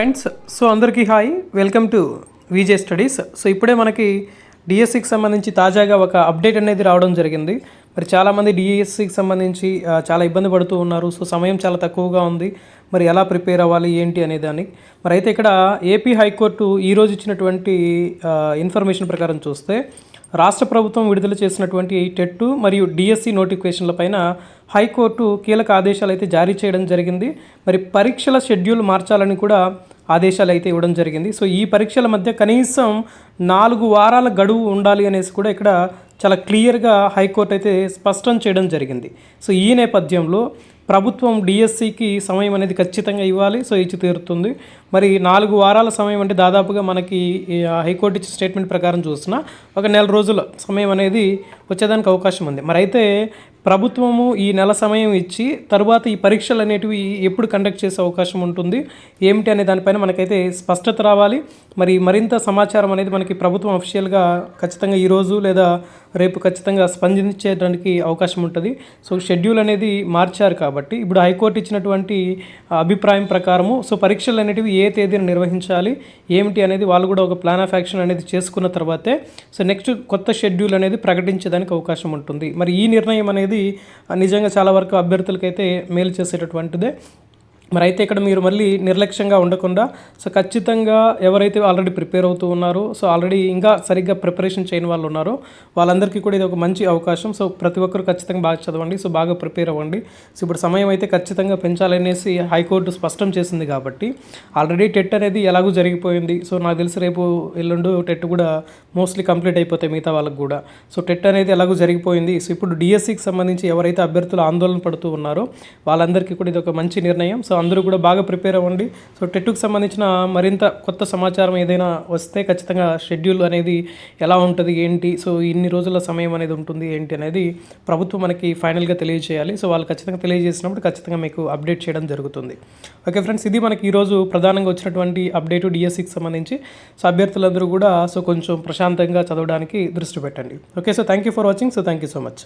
Friends so అందరికీ hi. Welcome to VJ studies. So ఇప్పుడే మనకి డిఎస్సికి సంబంధించి తాజాగా ఒక అప్డేట్ అనేది రావడం జరిగింది. మరి చాలామంది డిఎస్సికి సంబంధించి చాలా ఇబ్బంది పడుతూ ఉన్నారు. సో సమయం చాలా తక్కువగా ఉంది. మరి ఎలా ప్రిపేర్ అవ్వాలి ఏంటి అనే దాన్ని. మరి అయితే ఇక్కడ ఏపీ హైకోర్టు ఈరోజు ఇచ్చినటువంటి ఇన్ఫర్మేషన్ ప్రకారం చూస్తే రాష్ట్ర ప్రభుత్వం విడుదల చేసినటువంటి టెట్టు మరియు డిఎస్సి నోటిఫికేషన్ల పైన హైకోర్టు కీలక ఆదేశాలు అయితే జారీ చేయడం జరిగింది. మరి పరీక్షల షెడ్యూల్ మార్చాలని కూడా ఆదేశాలు అయితే ఇవ్వడం జరిగింది. సో ఈ పరీక్షల మధ్య కనీసం నాలుగు వారాల గడువు ఉండాలి అనేసి కూడా ఇక్కడ చాలా క్లియర్గా హైకోర్టు అయితే స్పష్టం చేయడం జరిగింది. సో ఈ నేపథ్యంలో ప్రభుత్వం డిఎస్సికి సమయం అనేది ఖచ్చితంగా ఇవ్వాలి. సో ఇచ్చి తీరుతుంది. మరి నాలుగు వారాల సమయం అంటే దాదాపుగా మనకి హైకోర్టు ఇచ్చిన స్టేట్మెంట్ ప్రకారం చూసిన ఒక నెల రోజుల సమయం అనేది వచ్చేదానికి అవకాశం ఉంది. మరి అయితే ప్రభుత్వము ఈ నెల సమయం ఇచ్చి తర్వాత ఈ పరీక్షలు అనేటివి ఎప్పుడు కండక్ట్ చేసే అవకాశం ఉంటుంది. ఏమిటి అనే దానిపైన మనకైతే స్పష్టత రావాలి. మరి మరింత సమాచారం అనేది మనకి ప్రభుత్వం అఫీషియల్గా ఖచ్చితంగా ఈరోజు లేదా రేపు ఖచ్చితంగా స్పందించేయడానికి అవకాశం ఉంటుంది. సో షెడ్యూల్ అనేది మార్చారు కాబట్టి ఇప్పుడు హైకోర్టు ఇచ్చినటువంటి అభిప్రాయం ప్రకారము సో పరీక్షలు అనేటివి ఏ తేదీన నిర్వహించాలి ఏమిటి అనేది వాళ్ళు కూడా ఒక ప్లాన్ ఆఫ్ యాక్షన్ అనేది చేసుకున్న తర్వాతే సో నెక్స్ట్ కొత్త షెడ్యూల్ అనేది ప్రకటించేదానికి అవకాశం ఉంటుంది. మరి ఈ నిర్ణయం అనేది ఆ, నిజంగా చాలా వరకు అభ్యర్థులకైతే మేలు చేసేటటువంటిదే. మరి అయితే ఇక్కడ మీరు మళ్ళీ నిర్లక్ష్యంగా ఉండకుండా సో ఖచ్చితంగా ఎవరైతే ఆల్రెడీ ప్రిపేర్ అవుతూ ఉన్నారో సో ఆల్రెడీ ఇంకా సరిగ్గా ప్రిపరేషన్ చేయని వాళ్ళు ఉన్నారో వాళ్ళందరికీ కూడా ఇది ఒక మంచి అవకాశం. సో ప్రతి ఒక్కరు ఖచ్చితంగా బాగా చదవండి సో బాగా ప్రిపేర్ అవ్వండి. సో ఇప్పుడు సమయం అయితే ఖచ్చితంగా పెంచాలనేసి హైకోర్టు స్పష్టం చేసింది కాబట్టి ఆల్రెడీ టెట్ అనేది ఎలాగూ జరిగిపోయింది. సో నాకు తెలిసి రేపు ఎల్లుండు టెట్ కూడా మోస్ట్లీ కంప్లీట్ అయిపోతాయి మిగతా వాళ్ళకి కూడా. సో టెట్ అనేది ఎలాగూ జరిగిపోయింది. సో ఇప్పుడు డిఎస్సికి సంబంధించి ఎవరైతే అభ్యర్థులు ఆందోళన పడుతూ ఉన్నారో వాళ్ళందరికీ కూడా ఇది ఒక మంచి నిర్ణయం. సో అందరూ కూడా బాగా ప్రిపేర్ అవ్వండి. సో టెట్కు సంబంధించిన మరింత కొత్త సమాచారం ఏదైనా వస్తే ఖచ్చితంగా షెడ్యూల్ అనేది ఎలా ఉంటుంది ఏంటి సో ఇన్ని రోజుల సమయం అనేది ఉంటుంది ఏంటి అనేది ప్రభుత్వం మనకి ఫైనల్గా తెలియజేయాలి. సో వాళ్ళు ఖచ్చితంగా తెలియజేసినప్పుడు ఖచ్చితంగా మీకు అప్డేట్ చేయడం జరుగుతుంది. ఓకే ఫ్రెండ్స్ ఇది మనకి ఈరోజు ప్రధానంగా వచ్చినటువంటి అప్డేట్ డిఎస్సికి సంబంధించి. సో అభ్యర్థులందరూ కూడా సో కొంచెం ప్రశాంతంగా చదవడానికి దృష్టి పెట్టండి. Okay so thank you for watching so thank you so much